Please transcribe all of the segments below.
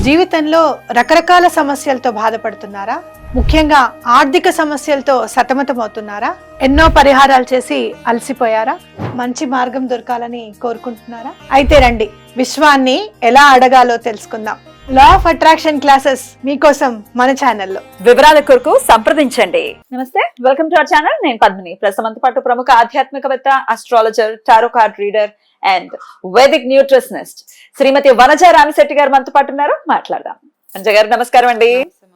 జీవితంలో రకరకాల సమస్యలతో బాధపడుతున్నారా? ముఖ్యంగా ఆర్థిక సమస్యలతో సతమతమవుతున్నారా? ఎన్నో పరిహారాలు చేసి అలసిపోయారా? మంచి మార్గం దొరకాలని కోరుకుంటున్నారా? అయితే రండి విశ్వాన్ని ఎలా అడగాలో తెలుసుకుందాం. లా ఆఫ్ అట్రాక్షన్ క్లాసెస్ మీకోసం మన ఛానల్లో వివరాల కొరకు సంప్రదించండి. నమస్తే వెల్కమ్ టు అవర్ ఛానల్ నేను పద్మిని. ప్రస్తుతం పాటు ప్రముఖ ఆధ్యాత్మికవేత్త astrologer tarot card reader and Vedic nutritionist శ్రీమతి వనజ రామిశెట్టి గారు మనతో పాటు ఉన్నారు. మాట్లాడదాం. వనజ గారు నమస్కారం అండి.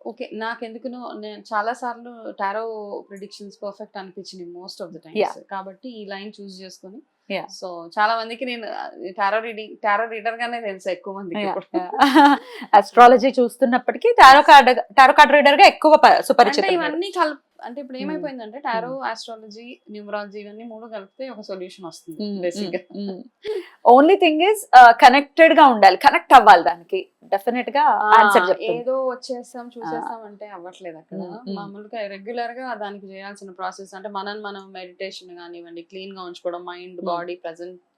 ఓకే నాకెందుకునో నేను చాలా సార్లు టారో ప్రిడిక్షన్స్ పర్ఫెక్ట్ అనిపించినాయి మోస్ట్ ఆఫ్ ద. టైమ్స్ కాబట్టి ఈ లైన్ చూస్ చేసుకొని. సో చాలా మందికి నేను టారో రీడింగ్ టారో రీడర్ గానే తెలుసు ఎక్కువ మందికి. Astrology చూస్తున్నప్పటికీ tarot card tarot card రీడర్గా ఎక్కువ సుపరిచితం ఇవన్నీ కల్ అంటే ఇప్పుడు Hmm. ఏమైపోయిందంటే టారో ఆస్ట్రాలజీ న్యూమరాలజీ ఇవన్నీ మూడు కలిపితే ఒక సొల్యూషన్ వస్తుంది Hmm, బేసిక్గా ఓన్లీ థింగ్ ఇస్ కనెక్టెడ్గా ఉండాలి కనెక్ట్ అవ్వాలి దానికి డెఫినెట్గా ఆన్సర్ ఏదో వచ్చేస్తాం చూసేస్తాం అంటే అవ్వట్లేదు అక్కడ. మామూలుగా రెగ్యులర్గా దానికి చేయాల్సిన ప్రాసెస్ అంటే మనం మనం మెడిటేషన్ కానివ్వండి క్లీన్గా ఉంచుకోవడం మైండ్. బాడీ ప్రెసెంట్ ఉమ్.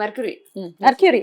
Mercury Mercury.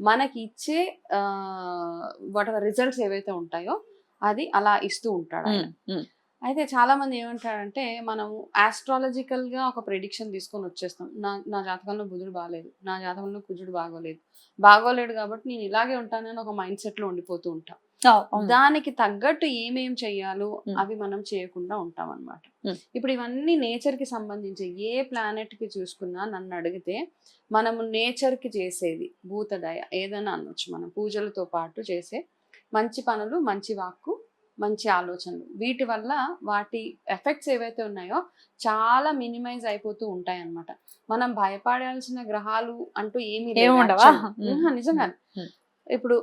మనకి ఇచ్చే వాట్ రిజల్ట్స్ ఏవైతే ఉంటాయో అది అలా ఇస్తూ ఉంటాడు. అయితే చాలా మంది ఏమంటారంటే మనం ఆస్ట్రాలజికల్గా ఒక ప్రిడిక్షన్ తీసుకొని వచ్చేస్తాం. నా నా జాతకంలో బుధుడు బాగాలేదు నా జాతకంలో కుజుడు బాగోలేదు. బాగోలేడు కాబట్టి నేను ఇలాగే ఉంటానని ఒక మైండ్ సెట్లో ఉండిపోతూ ఉంటాం. దానికి తగ్గట్టు ఏమేం చెయ్యాలో Hmm. అవి మనం చేయకుండా ఉంటాం అనమాట Hmm. ఇప్పుడు ఇవన్నీ నేచర్కి సంబంధించి ఏ ప్లానెట్కి చూసుకున్నా నన్ను అడిగితే మనము నేచర్కి చేసేది భూతదయ ఏదైనా అనొచ్చు. మనం పూజలతో పాటు చేసే మంచి పనులు మంచి వాక్కు మంచి ఆలోచనలు. వీటి వల్ల వాటి ఎఫెక్ట్స్ ఏవైతే ఉన్నాయో చాలా మినిమైజ్ అయిపోతూ ఉంటాయి అన్నమాట మనం భయపడాల్సిన గ్రహాలు అంటూ ఏమీ నిజంగా Hmm. ఇప్పుడు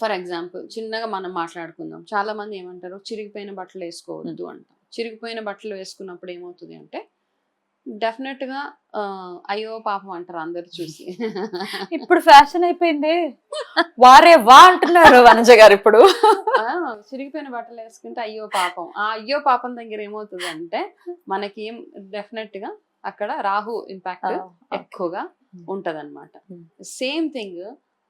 ఫర్ ఎగ్జాంపుల్ చిన్నగా మనం మాట్లాడుకుందాం. చాలా మంది ఏమంటారు చిరిగిపోయిన బట్టలు వేసుకోవద్దు అంటాం. చిరిగిపోయిన బట్టలు వేసుకున్నప్పుడు ఏమవుతుంది అంటే డెఫినెట్గా అయ్యో పాపం అంటారు అందరు చూసి. ఇప్పుడు ఫ్యాషన్ అయిపోయింది. వారే వా అంటున్నారు వనజ గారు ఇప్పుడు. చిరిగిపోయిన బట్టలు వేసుకుంటే అయ్యో పాపం. ఆ అయ్యో పాపం దగ్గర ఏమవుతుంది అంటే మనకి ఏం డెఫినెట్గా అక్కడ రాహు ఇంపాక్ట్ ఎక్కువగా ఉంటది అనమాట Hmm. సేమ్ థింగ్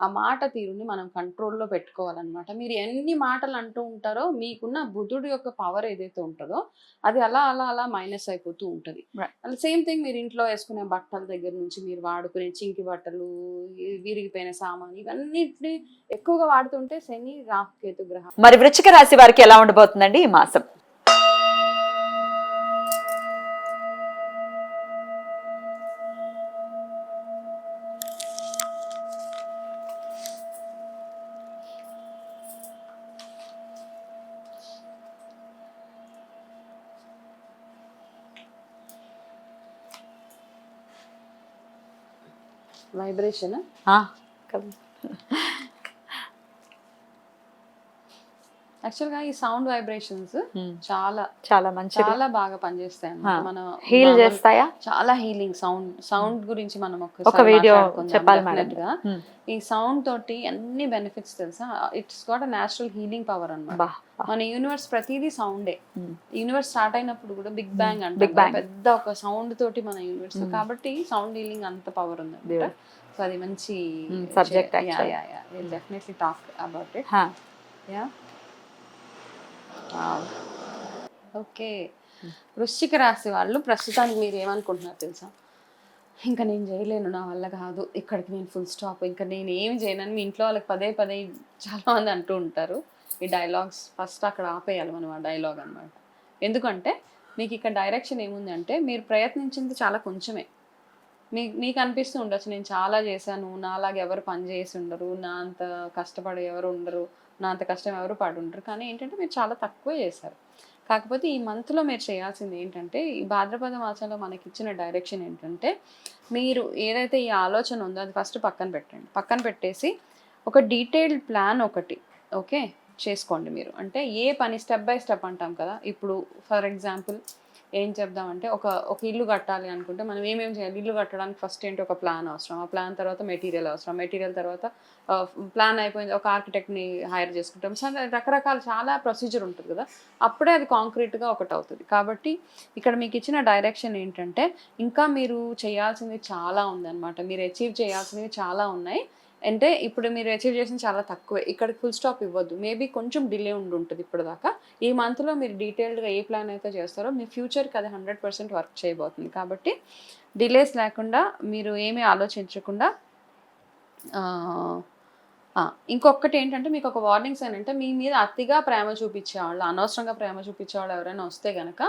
ఆ మాట తీరుని మనం కంట్రోల్లో పెట్టుకోవాలన్నమాట. మీరు ఎన్ని మాటలు అంటూ ఉంటారో మీకున్న బుధుడు యొక్క పవర్ ఏదైతే ఉంటుందో అది అలా అలా అలా మైనస్ అయిపోతూ ఉంటుంది. సేమ్ థింగ్ మీరు ఇంట్లో వేసుకునే బట్టల దగ్గర నుంచి మీరు వాడుకునే చింకి బట్టలు విరిగిపోయిన సామాన్ ఇవన్నిటిని ఎక్కువగా వాడుతుంటే శని రాహు కేతు గ్రహం. మరి వృచ్చిక రాశి వారికి ఎలా ఉండబోతుందండి? ఈ మాసం. വൈബ്രേഷന് ആ. ఆ, యాక్చువల్గా ఈ సౌండ్ వైబ్రేషన్స్ చాలా చాలా మంచిది. చాలా బాగా పనిచేస్తాయి. మన హీల్ చేస్తాయా? చాలా హీలింగ్ సౌండ్ సౌండ్ గురించి మనం ఒక వీడియో మాట్లాడుకుందాం చెప్పాలి మేడం. definite గా. ఉమ్, ఈ సౌండ్ తోటి అన్ని బెనిఫిట్స్ తెలుసా? It's got a natural healing power బా. మన యూనివర్స్ ప్రతిదీ సౌండే. యూనివర్స్ స్టార్ట్ అయినప్పుడు కూడా బిగ్ బ్యాంగ్ అంటే. పెద్ద ఒక సౌండ్ తోటి మన యూనివర్స్. కాబట్టి సౌండ్ హీలింగ్ అంత పవర్ ఉంది. సో అది మంచి. Will definitely talk about it yeah. Okay. వృశ్చిక రాశి వాళ్ళు ప్రస్తుతానికి మీరు ఏమనుకుంటున్నారు తెలుసా? ఇంకా నేను చేయలేను నా వల్ల కాదు ఇక్కడికి నేను ఫుల్ స్టాప్ ఇంకా నేను ఏమి చేయనని మీ ఇంట్లో వాళ్ళకి పదే పదే చాలా మంది అంటూ ఉంటారు. ఈ డైలాగ్స్ ఫస్ట్ అక్కడ ఆపేయాలి మనం ఆ డైలాగ్ అన్నమాట. ఎందుకంటే మీకు ఇక్కడ డైరెక్షన్ ఏముంది అంటే మీరు ప్రయత్నించింది చాలా కొంచెమే. మీ మీకు అనిపిస్తూ ఉండొచ్చు నేను చాలా చేశాను నాలాగా ఎవరు పని చేసి ఉండరు నా అంత కష్టపడి ఎవరు ఉండరు నా అంత కష్టం ఎవరు పడి కానీ ఏంటంటే మీరు చాలా తక్కువ చేశారు. కాకపోతే ఈ మంత్లో మీరు చేయాల్సింది ఏంటంటే ఈ భాద్రపద మాసంలో మనకి ఇచ్చిన డైరెక్షన్ ఏంటంటే మీరు ఏదైతే ఈ ఆలోచన ఉందో అది ఫస్ట్ పక్కన పెట్టండి. పక్కన పెట్టేసి ఒక డీటెయిల్డ్ ప్లాన్ ఒకటి ఓకే చేసుకోండి మీరు. అంటే ఏ పని స్టెప్ బై స్టెప్ అంటాం కదా? ఇప్పుడు ఫర్ ఎగ్జాంపుల్ ఏం చెప్దామంటే ఒక ఒక ఇల్లు కట్టాలి అనుకుంటే మనం ఏమేమి చేయాలి? ఇల్లు కట్టడానికి ఫస్ట్ ఏంటి? ఒక ప్లాన్ అవసరం. ఆ ప్లాన్ తర్వాత మెటీరియల్ అవసరం. మెటీరియల్ తర్వాత ప్లాన్ అయిపోయింది. ఒక ఆర్కిటెక్ట్ని హైర్ చేసుకుంటాం. సో రకరకాల చాలా ప్రొసీజర్ ఉంటుంది కదా. అప్పుడే అది కాంక్రీట్గా ఒకటి అవుతుంది. కాబట్టి ఇక్కడ మీకు ఇచ్చిన డైరెక్షన్ ఏంటంటే ఇంకా మీరు చేయాల్సింది చాలా ఉందన్నమాట. మీరు అచీవ్ చేయాల్సినవి చాలా ఉన్నాయి. అంటే ఇప్పుడు మీరు అచీవ్ చేసిన చాలా తక్కువే. ఇక్కడ ఫుల్ స్టాప్ ఇవ్వద్దు. మేబీ కొంచెం డిలే ఉండి ఉంటుంది ఇప్పుడు దాకా ఈ మంత్లో మీరు డీటెయిల్డ్గా ఏ ప్లాన్ అయితే చేస్తారో మీ ఫ్యూచర్కి అది హండ్రెడ్ పర్సెంట్ వర్క్ చేయబోతుంది. కాబట్టి డిలేస్ లేకుండా మీరు ఏమీ ఆలోచించకుండా ఇంకొకటి ఏంటంటే మీకు ఒక వార్నింగ్స్ ఏంటంటే మీ మీద అతిగా ప్రేమ చూపించే వాళ్ళు అనవసరంగా ప్రేమ చూపించే వాళ్ళు ఎవరైనా వస్తే కనుక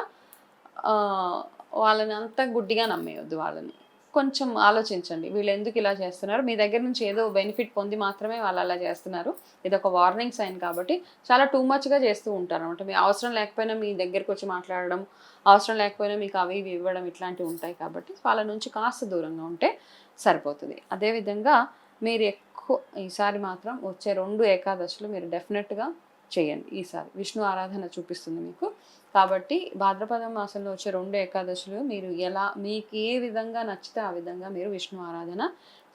వాళ్ళని అంత గుడ్డిగా నమ్మేయొద్దు వాళ్ళని. కొంచెం ఆలోచించండి. వీళ్ళు ఎందుకు ఇలా చేస్తున్నారు? మీ దగ్గర నుంచి ఏదో బెనిఫిట్ పొంది మాత్రమే వాళ్ళు అలా చేస్తున్నారు. ఇది ఒక వార్నింగ్ సైన్ కాబట్టి చాలా టూ మచ్గా చేస్తూ ఉంటారు అనమాట మీ అవసరం లేకపోయినా మీ దగ్గరకు వచ్చి మాట్లాడడం అవసరం లేకపోయినా మీకు అవి ఇవి ఇవ్వడం ఇట్లాంటివి ఉంటాయి కాబట్టి వాళ్ళ నుంచి కాస్త దూరంగా ఉంటే సరిపోతుంది. అదేవిధంగా మీరు ఎక్కువ ఈసారి మాత్రం వచ్చే రెండు ఏకాదశులు మీరు డెఫినెట్గా చేయండి ఈసారి. విష్ణు ఆరాధన చూపిస్తుంది మీకు. కాబట్టి భాద్రపద మాసంలో వచ్చే రెండు ఏకాదశులు మీరు ఎలా మీకు ఏ విధంగా నచ్చితే ఆ విధంగా మీరు విష్ణు ఆరాధన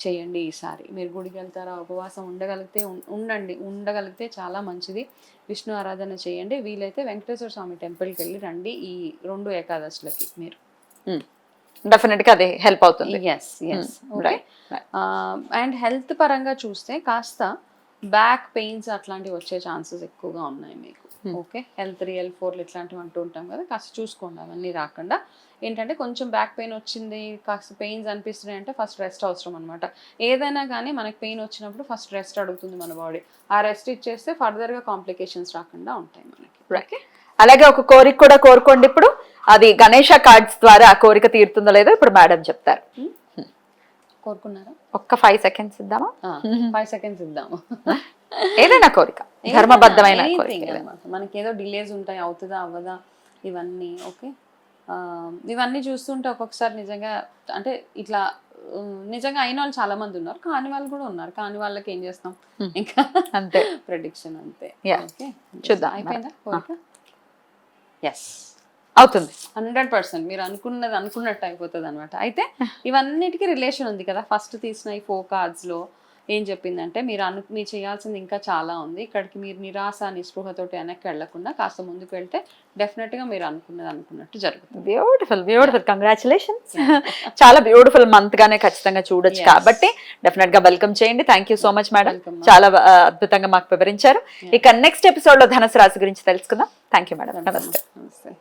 చేయండి ఈసారి. మీరు గుడికి వెళ్తారా ఉపవాసం ఉండగలిగితే ఉండండి ఉండగలిగితే చాలా మంచిది. విష్ణు ఆరాధన చేయండి. వీలైతే వెంకటేశ్వర స్వామి టెంపుల్కి వెళ్ళి రండి ఈ రెండు ఏకాదశులకి మీరు. డెఫినెట్గా అది హెల్ప్ అవుతుంది. Yes yes right. And health పరంగా చూస్తే కాస్త బ్యాక్ పెయిన్స్ అట్లాంటివి వచ్చే ఛాన్సెస్ ఎక్కువగా ఉన్నాయి మీకు. Hmm. Okay L three L ఫోర్లు ఇట్లాంటివి అంటూ ఉంటాం కదా? కాస్త చూసుకోండి అవన్నీ రాకుండా. ఏంటంటే కొంచెం బ్యాక్ పెయిన్ వచ్చింది కాస్త పెయిన్స్ అనిపిస్తున్నాయి అంటే ఫస్ట్ రెస్ట్ అవసరం అనమాట ఏదైనా కానీ మనకి పెయిన్ వచ్చినప్పుడు ఫస్ట్ రెస్ట్ అడుగుతుంది మన బాడీ ఆ రెస్ట్ ఇచ్చేస్తే ఫర్దర్గా కాంప్లికేషన్స్ రాకుండా ఉంటాయి మనకి. Right. అలాగే ఒక కోరిక కూడా కోరుకోండి ఇప్పుడు. అది గణేష కార్డ్స్ ద్వారా ఆ కోరిక తీరుతుందో లేదో ఇప్పుడు మేడం చెప్తారు. కోరుకున్నారా? ఒక్క ఫైవ్ సెకండ్స్ ఇద్దామా? ఫైవ్ సెకండ్స్ ఇద్దాము. ఏదైనా కోరిక. ధర్మబద్ధమైన. మనకి ఏదో డిలేస్ ఉంటాయి అవుతుందా అవ్వదా ఇవన్నీ ఓకే ఇవన్నీ చూస్తుంటే ఒక్కొక్కసారి నిజంగా అంటే ఇట్లా నిజంగా అయిన వాళ్ళు చాలా మంది ఉన్నారు కాని వాళ్ళు కూడా ఉన్నారు. కాని వాళ్ళకి ఏం చేస్తాం. ఇంకా అంతే. ప్రెడిక్షన్ అంతే. ఓకే చూద్దాం అయిపోయిందా కోరిక? ఎస్ అవుతుంది. Hundred percent. మీరు అనుకున్నది అనుకున్నట్టు అయిపోతుంది అనమాట అయితే ఇవన్నిటికీ రిలేషన్ ఉంది కదా. ఫస్ట్ తీసిన ఈ ఫోర్ కార్డ్స్లో ఏం చెప్పిందంటే మీరు అను మీరు చేయాల్సింది ఇంకా చాలా ఉంది. ఇక్కడికి మీరు నిరాశ నిస్పృహతోటి వెనక్కి వెళ్ళకుండా కాస్త ముందుకు వెళ్తే డెఫినెట్గా మీరు అనుకున్నది అనుకున్నట్టు జరుగుతుంది. బ్యూటిఫుల్ బ్యూటిఫుల్ కంగ్రాచులేషన్స్ చాలా బ్యూటిఫుల్ మంత్ గానే ఖచ్చితంగా చూడొచ్చు. కాబట్టి డెఫినెట్గా వెల్కమ్ చేయండి. Thank you so much madam. చాలా అద్భుతంగా మాకు వివరించారు. ఇక నెక్స్ట్ ఎపిసోడ్లో ధనుసు రాశి గురించి తెలుసుకుందాం. థ్యాంక్ యూ మేడం నమస్తే నమస్తే